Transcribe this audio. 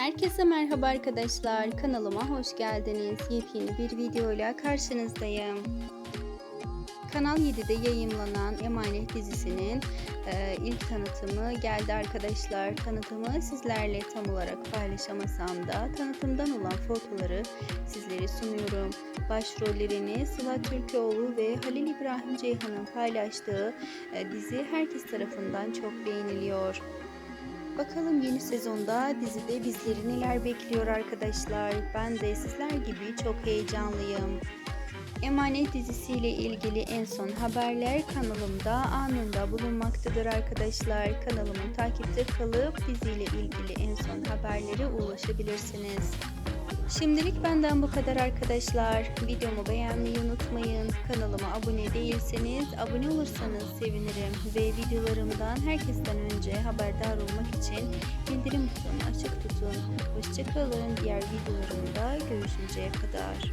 Herkese merhaba arkadaşlar. Kanalıma hoş geldiniz. Yepyeni bir videoyla karşınızdayım. Kanal 7'de yayımlanan Emanet dizisinin e, ilk tanıtımı geldi arkadaşlar. Tanıtımı sizlerle tam olarak paylaşamasam da tanıtımdan olan fotoları sizlere sunuyorum. Başrollerini Sıla Türkoğlu ve Halil İbrahim Ceyhan'ın paylaştığı e, dizi herkes tarafından çok beğeniliyor. Bakalım yeni sezonda dizide bizleri neler bekliyor arkadaşlar. Ben de sizler gibi çok heyecanlıyım. Emanet dizisiyle ilgili en son haberler kanalımda anında bulunmaktadır arkadaşlar. Kanalımı takipte kalıp diziyle ilgili en son haberlere ulaşabilirsiniz. Şimdilik benden bu kadar arkadaşlar. Videomu beğenmeyi unutmayın. Kanalıma abone değilseniz abone olursanız sevinirim. Ve videolarımdan herkesten önce haberdar olmak için bildirim butonunu açık tutun. Hoşçakalın. Diğer videolarımda görüşünceye kadar.